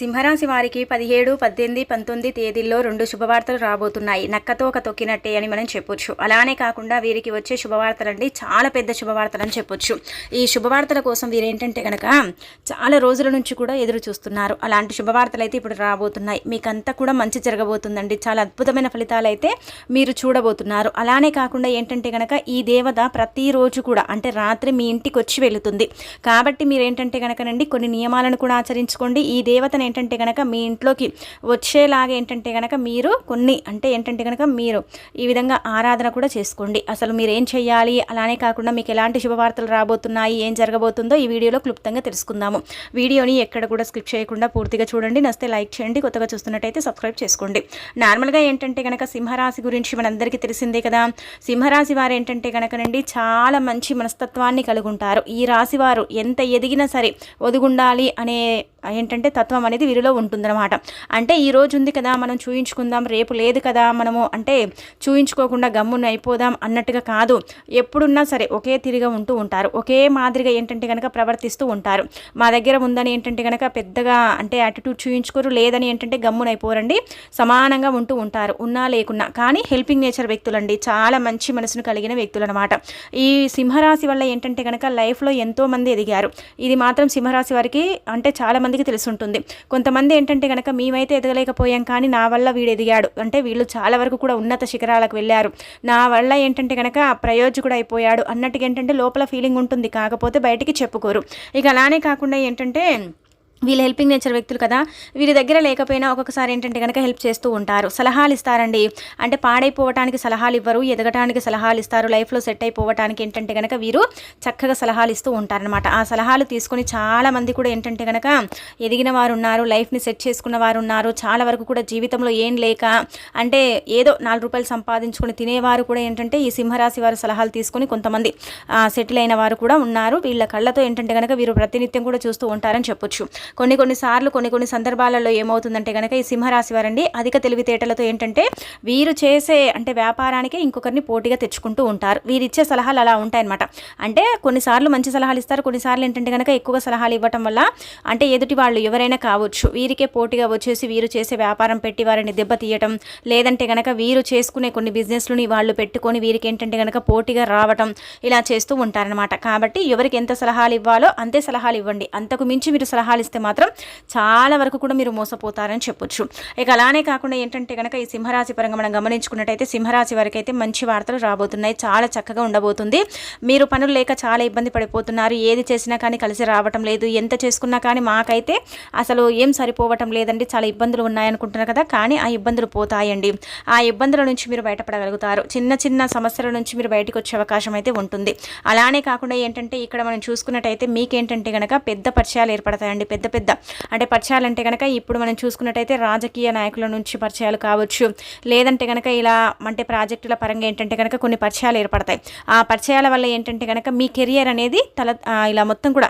సింహరాశి వారికి పదిహేడు పద్దెనిమిది పంతొమ్మిది తేదీల్లో రెండు శుభవార్తలు రాబోతున్నాయి. నక్కతో ఒక తొక్కినట్టే అని మనం చెప్పొచ్చు. అలానే కాకుండా వీరికి వచ్చే శుభవార్తలండి చాలా పెద్ద శుభవార్తలు అని చెప్పొచ్చు. ఈ శుభవార్తల కోసం వీరేంటంటే కనుక చాలా రోజుల నుంచి కూడా ఎదురు చూస్తున్నారు. అలాంటి శుభవార్తలు అయితే ఇప్పుడు రాబోతున్నాయి. మీకంతా కూడా మంచి జరగబోతుందండి. చాలా అద్భుతమైన ఫలితాలు అయితే మీరు చూడబోతున్నారు. అలానే కాకుండా ఏంటంటే కనుక ఈ దేవత ప్రతిరోజు కూడా అంటే రాత్రి మీ ఇంటికి వచ్చి వెళుతుంది. కాబట్టి మీరు ఏంటంటే కనుకనండి కొన్ని నియమాలను కూడా ఆచరించుకోండి. ఈ దేవతను ఏంటంటే కనుక మీ ఇంట్లోకి వచ్చేలాగా ఏంటంటే కనుక మీరు కొన్ని అంటే ఏంటంటే కనుక మీరు ఈ విధంగా ఆరాధన కూడా చేసుకోండి. అసలు మీరు ఏం చేయాలి అలానే కాకుండా మీకు ఎలాంటి శుభవార్తలు రాబోతున్నాయి? ఏం జరగబోతుందో ఈ వీడియోలో క్లుప్తంగా తెలుసుకుందాము. వీడియోని ఎక్కడ కూడా స్కిప్ చేయకుండా పూర్తిగా చూడండి. నస్తే లైక్ చేయండి. కొత్తగా చూస్తున్నట్టయితే సబ్స్క్రైబ్ చేసుకోండి. నార్మల్గా ఏంటంటే కనుక సింహరాశి గురించి మనందరికీ తెలిసిందే కదా. సింహరాశి వారు ఏంటంటే కనుకనండి చాలా మంచి మనస్తత్వాన్ని కలిగి ఉంటారు ఈ రాశి వారు ఎంత ఎదిగినా సరే ఒదుగుండాలి అనే ఏంటంటే తత్వం అనేది వీరిలో ఉంటుందన్నమాట. అంటే ఈ రోజు ఉంది కదా మనం చూయించుకుందాం రేపు లేదు కదా మనము అంటే చూయించుకోకుండా గమ్మున అయిపోదాం అన్నట్టుగా కాదు. ఎప్పుడున్నా సరే ఒకే తిరిగా ఉంటూ ఉంటారు. ఒకే మాదిరిగా ఏంటంటే కనుక ప్రవర్తిస్తూ ఉంటారు. మా దగ్గర ఉందని ఏంటంటే కనుక పెద్దగా అంటే యాటిట్యూడ్ చూయించుకోరు లేదని ఏంటంటే గమ్మున అయిపోరండి. సమానంగా ఉంటూ ఉంటారు ఉన్నా లేకున్నా. కానీ హెల్పింగ్ నేచర్ వ్యక్తులండి. చాలా మంచి మనసును కలిగిన వ్యక్తులు అనమాట ఈ సింహరాశి వల్ల ఏంటంటే కనుక లైఫ్లో ఎంతో మంది ఎదిగారు. ఇది మాత్రం సింహరాశి వారికి అంటే చాలామందికి తెలిసి తెలుసుంటుంది కొంతమంది ఏంటంటే కనుక మేమైతే ఎదగలేకపోయాం కానీ నా వల్ల వీడు ఎదిగాడు. అంటే వీళ్ళు చాలా వరకు కూడా ఉన్నత శిఖరాలకు వెళ్ళారు. నా వల్ల ఏంటంటే కనుక ప్రయోజకుడు అయిపోయాడు అన్నట్టుగా ఏంటంటే లోపల ఫీలింగ్ ఉంటుంది. కాకపోతే బయటికి చెప్పుకోరు. ఇక అలానే కాకుండా ఏంటంటే వీళ్ళు హెల్పింగ్ నేచర్ వ్యక్తులు కదా వీరి దగ్గర లేకపోయినా ఒక్కొక్కసారి ఏంటంటే కనుక హెల్ప్ చేస్తూ ఉంటారు. సలహాలు ఇస్తారండి. అంటే పాడైపోవటానికి సలహాలు ఇవ్వరు ఎదగటానికి సలహాలు ఇస్తారు లైఫ్లో సెట్ అయిపోవటానికి ఏంటంటే కనుక వీరు చక్కగా సలహాలు ఇస్తూ ఉంటారనమాట ఆ సలహాలు తీసుకొని చాలా మంది కూడా ఏంటంటే కనుక ఎదిగిన వారు ఉన్నారు లైఫ్ని సెట్ చేసుకున్న వారు ఉన్నారు చాలా వరకు కూడా జీవితంలో ఏం లేక అంటే ఏదో నాలుగు రూపాయలు సంపాదించుకొని తినేవారు కూడా ఏంటంటే ఈ సింహరాశి వారు సలహాలు తీసుకొని కొంతమంది సెటిల్ అయిన వారు కూడా ఉన్నారు. వీళ్ళ కళ్ళతో ఏంటంటే కనుక వీరు ప్రతినిత్యం కూడా చూస్తూ ఉంటారని చెప్పొచ్చు. కొన్ని కొన్ని సార్లు కొన్ని కొన్ని సందర్భాలలో ఏమవుతుందంటే కనుక ఈ సింహరాశి వారండి అధిక తెలివితేటలతో ఏంటంటే వీరు చేసే అంటే వ్యాపారానికి ఇంకొకరిని పోటీగా తెచ్చుకుంటూ ఉంటారు. వీరు ఇచ్చే సలహాలు అలా ఉంటాయన్నమాట. అంటే కొన్నిసార్లు మంచి సలహాలు ఇస్తారు కొన్నిసార్లు ఏంటంటే కనుక ఎక్కువగా సలహాలు ఇవ్వటం వల్ల అంటే ఎదుటి వాళ్ళు ఎవరైనా కావచ్చు వీరికే పోటీగా వచ్చేసి వీరు చేసే వ్యాపారం పెట్టి వారిని దెబ్బతీయటం లేదంటే కనుక వీరు చేసుకునే కొన్ని బిజినెస్లని వాళ్ళు పెట్టుకొని వీరికి ఏంటంటే కనుక పోటీగా రావటం ఇలా చేస్తూ ఉంటారనమాట కాబట్టి ఎవరికి ఎంత సలహాలు ఇవ్వాలో అంతే సలహాలు ఇవ్వండి. అంతకు మించి మీరు సలహాలు ఇస్తే మాత్రం చాలా వరకు కూడా మీరు మోసపోతారని చెప్పొచ్చు. ఇక అలానే కాకుండా ఏంటంటే కనుక ఈ సింహరాశి పరంగా మనం గమనించుకున్నట్టయితే సింహరాశి వరకు అయితే మంచి వార్తలు రాబోతున్నాయి. చాలా చక్కగా ఉండబోతుంది. మీరు పనులు లేక చాలా ఇబ్బంది పడిపోతున్నారు. ఏది చేసినా కానీ కలిసి రావటం లేదు. ఎంత చేసుకున్నా కానీ మాకైతే అసలు ఏం సరిపోవటం లేదండి. చాలా ఇబ్బందులు ఉన్నాయనుకుంటున్నారు కదా. కానీ ఆ ఇబ్బందులు పోతాయండి. ఆ ఇబ్బందుల నుంచి మీరు బయటపడగలుగుతారు. చిన్న చిన్న సమస్యల నుంచి మీరు బయటకు వచ్చే అవకాశం అయితే ఉంటుంది. అలానే కాకుండా ఏంటంటే ఇక్కడ మనం చూసుకున్నట్టయితే మీకేంటంటే కనుక పెద్ద పరిచయాలు ఏర్పడతాయండి. పెద్ద పెద్ద. అంటే పరిచయాలంటే కనుక ఇప్పుడు మనం చూసుకున్నట్టయితే రాజకీయ నాయకుల నుంచి పరిచయాలు కావచ్చు. లేదంటే కనుక ఇలా అంటే ప్రాజెక్టుల పరంగా ఏంటంటే కనుక కొన్ని పరిచయాలు ఏర్పడతాయి. ఆ పరిచయాల వల్ల ఏంటంటే కనుక మీ కెరియర్ అనేది తల ఇలా మొత్తం కూడా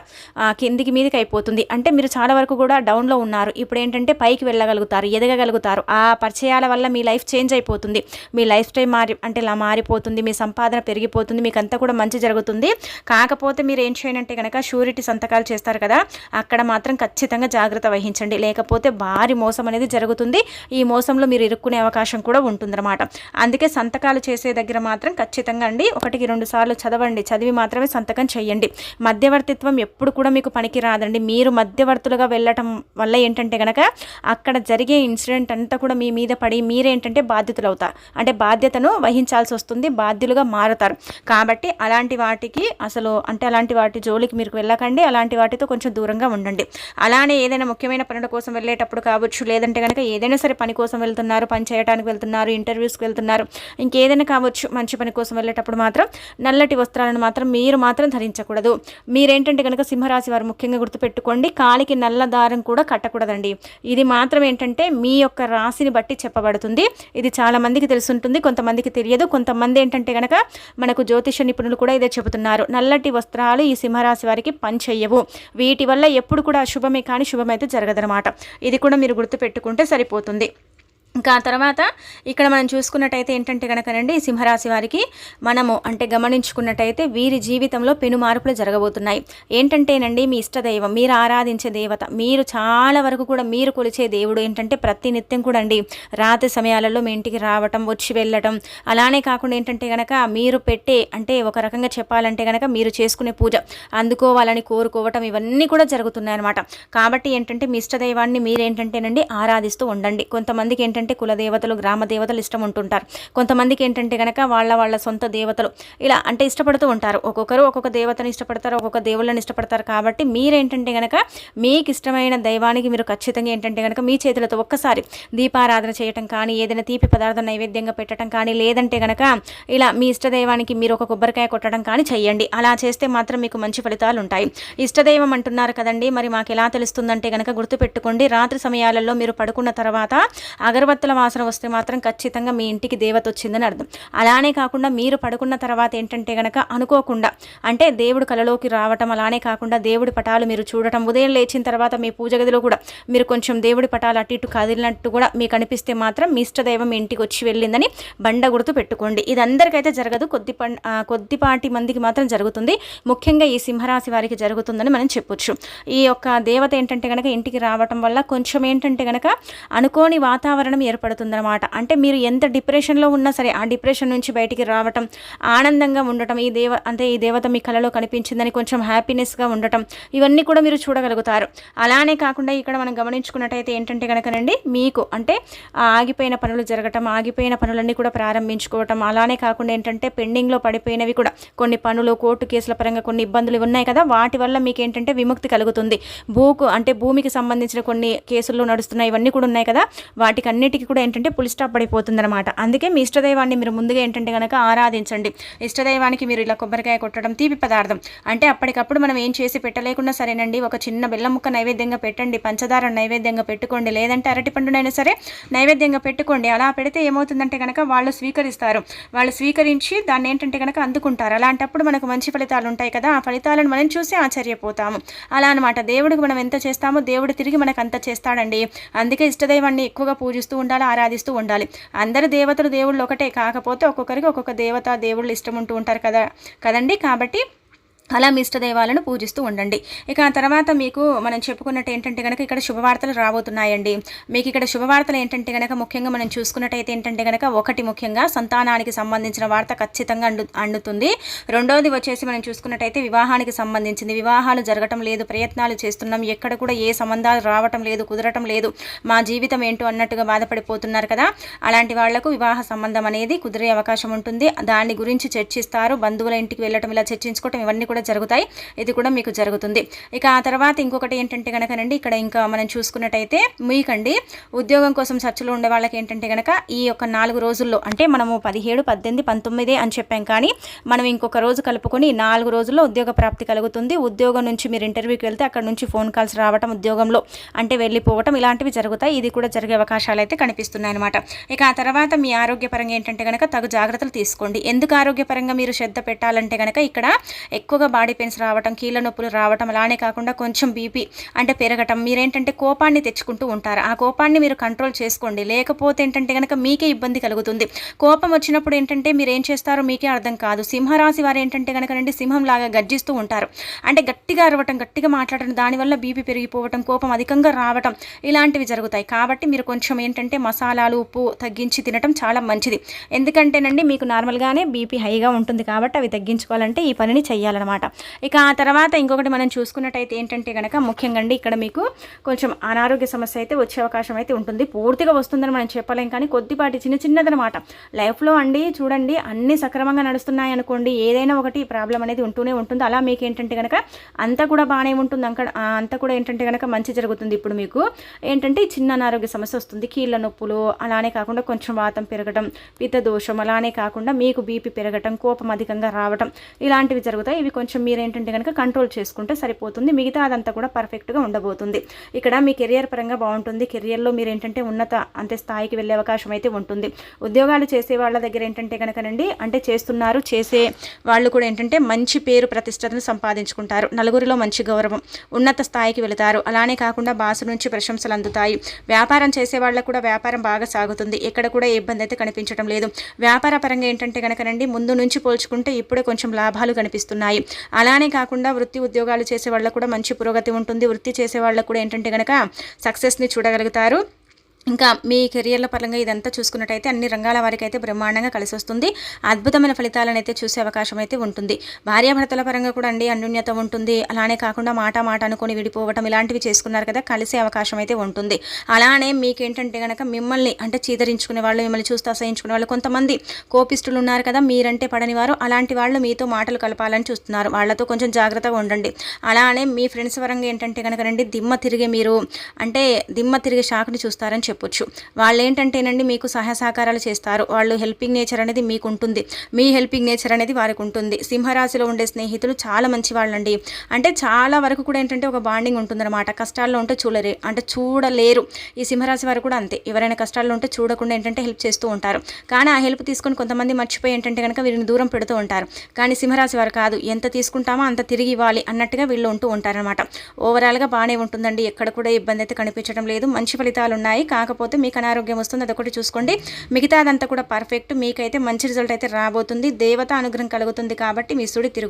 కిందికి మీదకి అయిపోతుంది. అంటే మీరు చాలా వరకు కూడా డౌన్లో ఉన్నారు. ఇప్పుడు ఏంటంటే పైకి వెళ్ళగలుగుతారు ఎదగగలుగుతారు. ఆ పరిచయాల వల్ల మీ లైఫ్ చేంజ్ అయిపోతుంది. మీ లైఫ్ స్టైల్ మారి అంటే ఇలా మారిపోతుంది. మీ సంపాదన పెరిగిపోతుంది. మీకు అంతా కూడా మంచి జరుగుతుంది. కాకపోతే మీరు ఏం చేయనంటే కనుక షూరిటీ సంతకాలు చేస్తారు కదా అక్కడ మాత్రం ఖచ్చితంగా జాగ్రత్త వహించండి. లేకపోతే భారీ మోసం అనేది జరుగుతుంది. ఈ మోసంలో మీరు ఇరుక్కునే అవకాశం కూడా ఉంటుందన్నమాట. అందుకే సంతకాలు చేసే దగ్గర మాత్రం ఖచ్చితంగా అండి ఒకటికి రెండు సార్లు చదవండి. చదివి మాత్రమే సంతకం చేయండి. మధ్యవర్తిత్వం ఎప్పుడు కూడా మీకు పనికి రాదండి. మీరు మధ్యవర్తులుగా వెళ్ళటం వల్ల ఏంటంటే కనుక అక్కడ జరిగే ఇన్సిడెంట్ అంతా కూడా మీ మీద పడి మీరేంటంటే బాధ్యతలు అవుతారు అంటే బాధ్యతను వహించాల్సి వస్తుంది బాధ్యులుగా మారుతారు. కాబట్టి అలాంటి వాటికి అసలు అంటే అలాంటి వాటి జోలికి మీరు వెళ్ళకండి. అలాంటి వాటితో కొంచెం దూరంగా ఉండండి. అలానే ఏదైనా ముఖ్యమైన పనుల కోసం వెళ్ళేటప్పుడు కావచ్చు లేదంటే కనుక ఏదైనా సరే పని కోసం వెళ్తున్నారు పని చేయడానికి వెళ్తున్నారు ఇంటర్వ్యూస్కి వెళ్తున్నారు ఇంకేదైనా కావచ్చు మంచి పని కోసం వెళ్ళేటప్పుడు మాత్రం నల్లటి వస్త్రాలను మాత్రం మీరు మాత్రం ధరించకూడదు. మీరేంటంటే కనుక సింహరాశి వారు ముఖ్యంగా గుర్తుపెట్టుకోండి కాలికి నల్ల దారం కూడా కట్టకూడదండి. ఇది మాత్రం ఏంటంటే మీ యొక్క రాశిని బట్టి చెప్పబడుతుంది. ఇది చాలా మందికి తెలుసుంటుంది కొంతమందికి తెలియదు. కొంతమంది ఏంటంటే కనుక మనకు జ్యోతిష నిపుణులు కూడా ఇదే చెబుతున్నారు. నల్లటి వస్త్రాలు ఈ సింహరాశి వారికి పని చెయ్యవు. వీటి వల్ల ఎప్పుడు కూడా శుభమే కానీ శుభమైతే జరగదనమాట ఇది కూడా మీరు గుర్తుపెట్టుకుంటే సరిపోతుంది. ఇంకా ఆ తర్వాత ఇక్కడ మనం చూసుకున్నట్టయితే ఏంటంటే కనుకనండి సింహరాశి వారికి మనము అంటే గమనించుకున్నట్టయితే వీరి జీవితంలో పెను మార్పులు జరగబోతున్నాయి. ఏంటంటేనండి మీ ఇష్టదైవం మీరు ఆరాధించే దేవత మీరు చాలా వరకు కూడా మీరు కొలిచే దేవుడు ఏంటంటే ప్రతి నిత్యం కూడా అండి. రాత్రి సమయాలలో మీ ఇంటికి రావటం వచ్చి వెళ్ళటం అలానే కాకుండా ఏంటంటే కనుక మీరు పెట్టే అంటే ఒక రకంగా చెప్పాలంటే కనుక మీరు చేసుకునే పూజ అందుకోవాలని కోరుకోవటం ఇవన్నీ కూడా జరుగుతున్నాయి అనమాట కాబట్టి ఏంటంటే మీ ఇష్టదైవాన్ని మీరేంటంటేనండి ఆరాధిస్తూ ఉండండి. కొంతమందికి ఏంటంటే ఏంటంటే కుల దేవతలు గ్రామ దేవతలు ఇష్టం ఉంటుంటారు. కొంతమందికి ఏంటంటే కనుక వాళ్ళ వాళ్ళ సొంత దేవతలు ఇలా అంటే ఇష్టపడుతూ ఉంటారు. ఒక్కొక్కరు ఒక్కొక్క దేవతను ఇష్టపడతారు ఒక్కొక్క దేవుళ్ళని ఇష్టపడతారు కాబట్టి మీరేంటంటే కనుక మీకు ఇష్టమైన దైవానికి మీరు ఖచ్చితంగా ఏంటంటే కనుక మీ చేతులతో ఒక్కసారి దీపారాధన చేయటం కానీ ఏదైనా తీపి పదార్థం నైవేద్యంగా పెట్టడం కానీ లేదంటే కనుక ఇలా మీ ఇష్టదైవానికి మీరు ఒక కొబ్బరికాయ కొట్టడం కానీ చెయ్యండి. అలా చేస్తే మాత్రం మీకు మంచి ఫలితాలు ఉంటాయి. ఇష్టదైవం అంటున్నారు కదండి మరి మాకు ఎలా తెలుస్తుందంటే కనుక గుర్తుపెట్టుకోండి. రాత్రి సమయాలలో మీరు పడుకున్న తర్వాత అగర్వ అగరబత్తుల వాసన వస్తే మాత్రం ఖచ్చితంగా మీ ఇంటికి దేవత వచ్చిందని అర్థం. అలానే కాకుండా మీరు పడుకున్న తర్వాత ఏంటంటే గనక అనుకోకుండా అంటే దేవుడు కలలోకి రావటం అలానే కాకుండా దేవుడి పటాలు మీరు చూడటం ఉదయం లేచిన తర్వాత మీ పూజ గదిలో కూడా మీరు కొంచెం దేవుడి పటాలు అటు ఇటు కదిలినట్టు కూడా మీకు అనిపిస్తే మాత్రం మీ ఇష్టదైవం మీ ఇంటికి వచ్చి వెళ్ళిందని బండ గుర్తు పెట్టుకోండి. ఇది అందరికైతే జరగదు కొద్ది కొద్దిపాటి మందికి మాత్రం జరుగుతుంది. ముఖ్యంగా ఈ సింహరాశి వారికి జరుగుతుందని మనం చెప్పొచ్చు. ఈ యొక్క దేవత ఏంటంటే కనుక ఇంటికి రావటం వల్ల కొంచెం ఏంటంటే కనుక అనుకోని వాతావరణం ఆనందం ఏర్పడుతుందన్నమాట. అంటే మీరు ఎంత డిప్రెషన్లో ఉన్నా సరే ఆ డిప్రెషన్ నుంచి బయటికి రావటం ఆనందంగా ఉండటం ఈ దేవ అంటే ఈ దేవత మీ కళలో కనిపించిందని కొంచెం హ్యాపీనెస్గా ఉండటం ఇవన్నీ కూడా మీరు చూడగలుగుతారు. అలానే కాకుండా ఇక్కడ మనం గమనించుకున్నట్టయితే ఏంటంటే కనుకనండి మీకు అంటే ఆగిపోయిన పనులు జరగటం ఆగిపోయిన పనులన్నీ కూడా ప్రారంభించుకోవటం అలానే కాకుండా ఏంటంటే పెండింగ్లో పడిపోయినవి కూడా కొన్ని పనులు కోర్టు కేసుల పరంగా కొన్ని ఇబ్బందులు ఉన్నాయి కదా వాటి వల్ల మీకు ఏంటంటే విముక్తి కలుగుతుంది. భూకు అంటే భూమికి సంబంధించిన కొన్ని కేసుల్లో నడుస్తున్నాయి ఇవన్నీ కూడా ఉన్నాయి కదా వాటికి అన్నిటికీ కూడా ఏంటంటే పులి స్టాప్ పడిపోతుంది అనమాట అందుకే మీ ఇష్టదైవాన్ని మీరు ముందుగా ఏంటంటే కనుక ఆరాధించండి. ఇష్టదైవానికి మీరు ఇలా కొబ్బరికాయ కొట్టడం తీపి పదార్థం. అంటే అప్పటికప్పుడు మనం ఏం చేసి పెట్టలేకుండా సరేనండి ఒక చిన్న బెల్లం ముక్క నైవేద్యంగా పెట్టండి పంచదార నైవేద్యంగా పెట్టుకోండి లేదంటే అరటిపండునైనా సరే నైవేద్యంగా పెట్టుకోండి. అలా పెడితే ఏమవుతుందంటే కనుక వాళ్ళు స్వీకరిస్తారు. వాళ్ళు స్వీకరించి దాన్ని ఏంటంటే కనుక అందుకుంటారు. అలాంటప్పుడు మనకు మంచి ఫలితాలు ఉంటాయి కదా ఆ ఫలితాలను మనం చూసి ఆశ్చర్యపోతాము. అలా అనమాట దేవుడికి మనం ఎంత చేస్తామో దేవుడు తిరిగి మనకు అంత చేస్తాడండి. అందుకే ఇష్టదైవాన్ని ఎక్కువగా పూజిస్తూ ఉండాలి ఆరాధిస్తూ ఉండాలి. అందరు దేవతలు దేవుళ్ళు ఒకటే. కాకపోతే ఒక్కొక్కరికి ఒక్కొక్క దేవత దేవుళ్ళు ఇష్టం ఉంటూ ఉంటారు కదా కదండి? కాబట్టి అలా మీ ఇష్టదైవాలను పూజిస్తూ ఉండండి. ఇక ఆ తర్వాత మీకు మనం చెప్పుకున్నట్టు ఏంటంటే కనుక ఇక్కడ శుభవార్తలు రాబోతున్నాయండి. మీకు ఇక్కడ శుభవార్తలు ఏంటంటే కనుక ముఖ్యంగా మనం చూసుకున్నట్టయితే ఏంటంటే కనుక ఒకటి ముఖ్యంగా సంతానానికి సంబంధించిన వార్త ఖచ్చితంగా అండు అండుతుంది. రెండోది వచ్చేసి మనం చూసుకున్నట్టయితే వివాహానికి సంబంధించింది. వివాహాలు జరగటం లేదు ప్రయత్నాలు చేస్తున్నాం. ఎక్కడ కూడా ఏ సంబంధాలు రావటం లేదు కుదరటం లేదు. మా జీవితం ఏంటో అన్నట్టుగా బాధపడిపోతున్నారు కదా. అలాంటి వాళ్ళకు వివాహ సంబంధం అనేది కుదిరే అవకాశం ఉంటుంది. దాని గురించి చర్చిస్తారు. బంధువుల ఇంటికి వెళ్ళటం ఇలా చర్చించుకోవటం ఇవన్నీ కూడా కూడా జరుగుతాయి. ఇది కూడా మీకు జరుగుతుంది. ఇక ఆ తర్వాత ఇంకొకటి ఏంటంటే కనుకనండి ఇక్కడ ఇంకా మనం చూసుకున్నట్టయితే మీకండి ఉద్యోగం కోసం సర్చ్లో ఉండే వాళ్ళకి ఏంటంటే కనుక ఈ యొక్క నాలుగు రోజుల్లో అంటే మనము పదిహేడు పద్దెనిమిది పంతొమ్మిది అని చెప్పాం కానీ మనం ఇంకొక రోజు కలుపుకొని నాలుగు రోజుల్లో ఉద్యోగ ప్రాప్తి కలుగుతుంది. ఉద్యోగం నుంచి మీరు ఇంటర్వ్యూకి వెళ్తే అక్కడ నుంచి ఫోన్ కాల్స్ రావటం ఉద్యోగంలో అంటే వెళ్ళిపోవటం ఇలాంటివి జరుగుతాయి. ఇది కూడా జరిగే అవకాశాలు అయితే కనిపిస్తున్నాయి అనమాట ఇక ఆ తర్వాత మీ ఆరోగ్యపరంగా ఏంటంటే కనుక తగు జాగ్రత్తలు తీసుకోండి. ఎందుకు ఆరోగ్యపరంగా మీరు శ్రద్ధ పెట్టాలంటే కనుక ఇక్కడ ఎక్కువగా బాడీ పెయిన్స్ రావటం కీళ్ళ నొప్పులు రావటం అలానే కాకుండా కొంచెం బీపీ అంటే పెరగటం. మీరేంటంటే కోపాన్ని తెచ్చుకుంటూ ఉంటారు. ఆ కోపాన్ని మీరు కంట్రోల్ చేసుకోండి. లేకపోతే ఏంటంటే కనుక మీకే ఇబ్బంది కలుగుతుంది. కోపం వచ్చినప్పుడు ఏంటంటే మీరు ఏం చేస్తారో మీకే అర్థం కాదు. సింహరాశి వారు ఏంటంటే కనుక సింహం సింహంలాగా గర్జిస్తూ ఉంటారు. అంటే గట్టిగా అరవటం గట్టిగా మాట్లాడటం దానివల్ల బీపీ పెరిగిపోవటం కోపం అధికంగా రావటం ఇలాంటివి జరుగుతాయి. కాబట్టి మీరు కొంచెం ఏంటంటే మసాలాలు ఉప్పు తగ్గించి తినటం చాలా మంచిది. ఎందుకంటేనండి మీకు నార్మల్గానే బీపీ హైగా ఉంటుంది కాబట్టి అవి తగ్గించుకోవాలంటే ఈ పనిని చేయాలన్నమాట అనమాట ఇక ఆ తర్వాత ఇంకొకటి మనం చూసుకున్నట్టయితే ఏంటంటే కనుక ముఖ్యంగా అండి ఇక్కడ మీకు కొంచెం అనారోగ్య సమస్య అయితే వచ్చే అవకాశం అయితే ఉంటుంది. పూర్తిగా వస్తుందని మనం చెప్పలేం కానీ కొద్దిపాటి చిన్న చిన్నదనమాట లైఫ్లో అండి చూడండి అన్ని సక్రమంగా నడుస్తున్నాయి అనుకోండి ఏదైనా ఒకటి ప్రాబ్లం అనేది ఉంటూనే ఉంటుంది. అలా మీకు ఏంటంటే కనుక అంతా కూడా బాగానే ఉంటుంది. అక్కడ అంతా కూడా ఏంటంటే కనుక మంచి జరుగుతుంది ఇప్పుడు మీకు. ఏంటంటే చిన్న అనారోగ్య సమస్య వస్తుంది. కీళ్ళ నొప్పులు అలానే కాకుండా కొంచెం వాతం పెరగడం పిత్త దోషం అలానే కాకుండా మీకు బీపీ పెరగటం కోపం అధికంగా రావటం ఇలాంటివి జరుగుతాయి. ఇవి కొంచెం మీరు ఏంటంటే కనుక కంట్రోల్ చేసుకుంటే సరిపోతుంది. మిగతా అదంతా కూడా పర్ఫెక్ట్గా ఉండబోతుంది. ఇక్కడ మీ కెరియర్ పరంగా బాగుంటుంది. కెరియర్లో మీరు ఏంటంటే ఉన్నత అంతే స్థాయికి వెళ్ళే అవకాశం అయితే ఉంటుంది. ఉద్యోగాలు చేసే వాళ్ళ దగ్గర ఏంటంటే కనుకనండి అంటే చేస్తున్నారు చేసే వాళ్ళు కూడా ఏంటంటే మంచి పేరు ప్రతిష్టతను సంపాదించుకుంటారు. నలుగురిలో మంచి గౌరవం ఉన్నత స్థాయికి వెళతారు. అలానే కాకుండా బాసు నుంచి ప్రశంసలు అందుతాయి. వ్యాపారం చేసే వాళ్ళకు కూడా వ్యాపారం బాగా సాగుతుంది. ఎక్కడ కూడా ఇబ్బంది అయితే కనిపించడం లేదు. వ్యాపార పరంగా ఏంటంటే కనుకనండి ముందు నుంచి పోల్చుకుంటే ఇప్పుడే కొంచెం లాభాలు కనిపిస్తున్నాయి. అలానే కాకుండా వృత్తి ఉద్యోగాలు చేసే వాళ్ళకు కూడా మంచి పురోగతి ఉంటుంది. వృత్తి చేసే వాళ్ళకు కూడా ఏంటంటే కనుక సక్సెస్ని చూడగలుగుతారు. ఇంకా మీ కెరియర్ల పరంగా ఇదంతా చూసుకున్నట్టయితే అన్ని రంగాల వారికి అయితే బ్రహ్మాండంగా కలిసి వస్తుంది అద్భుతమైన ఫలితాలను అయితే చూసే అవకాశం అయితే ఉంటుంది. భార్యాభర్తల పరంగా కూడా అండి అన్యోన్యత ఉంటుంది. అలానే కాకుండా మాట మాట అనుకొని విడిపోవటం ఇలాంటివి చేసుకున్నారు కదా కలిసే అవకాశం అయితే ఉంటుంది. అలానే మీకేంటంటే కనుక మిమ్మల్ని అంటే చీదరించుకునే వాళ్ళు మిమ్మల్ని చూస్తే అసహించుకునే వాళ్ళు కొంతమంది కోపిస్టులు ఉన్నారు కదా మీరంటే పడని వారు. అలాంటి వాళ్ళు మీతో మాటలు కలపాలని చూస్తున్నారు. వాళ్ళతో కొంచెం జాగ్రత్తగా ఉండండి. అలానే మీ ఫ్రెండ్స్ పరంగా ఏంటంటే కనుక రండి దిమ్మ తిరిగే మీరు అంటే దిమ్మ తిరిగే షాక్ని చూస్తారని చెప్పొచ్చు. వాళ్ళు ఏంటంటేనండి మీకు సహాయ సహకారాలు చేస్తారు. వాళ్ళు హెల్పింగ్ నేచర్ అనేది మీకు ఉంటుంది మీ హెల్పింగ్ నేచర్ అనేది వారికి ఉంటుంది సింహరాశిలో ఉండే స్నేహితులు చాలా మంచి వాళ్ళండి అంటే చాలా వరకు కూడా ఏంటంటే ఒక బాండింగ్ ఉంటుందన్నమాట. కష్టాల్లో ఉంటే చూడలే అంటే చూడలేరు. ఈ సింహరాశి వారు కూడా అంతే. ఎవరైనా కష్టాల్లో ఉంటే చూడకుండా ఏంటంటే హెల్ప్ చేస్తూ ఉంటారు. కానీ ఆ హెల్ప్ తీసుకొని కొంతమంది మర్చిపోయి ఏంటంటే కనుక వీరిని దూరం పెడుతూ ఉంటారు. కానీ సింహరాశి వారు కాదు. ఎంత తీసుకుంటామో అంత తిరిగి ఇవ్వాలి అన్నట్టుగా వీళ్ళు ఉంటూ ఉంటారనమాట ఓవరాల్గా బాగానే ఉంటుందండి. ఎక్కడ కూడా ఇబ్బంది అయితే కనిపించడం లేదు. మంచి ఫలితాలు ఉన్నాయి కాకపోతే మీకు అనారోగ్యం వస్తుంది అదొకటి చూసుకోండి. మిగతాదంతా కూడా పర్ఫెక్ట్ మీకైతే మంచి రిజల్ట్ అయితే రాబోతుంది. దేవత అనుగ్రహం కలుగుతుంది కాబట్టి మీ సుడి తిరుగు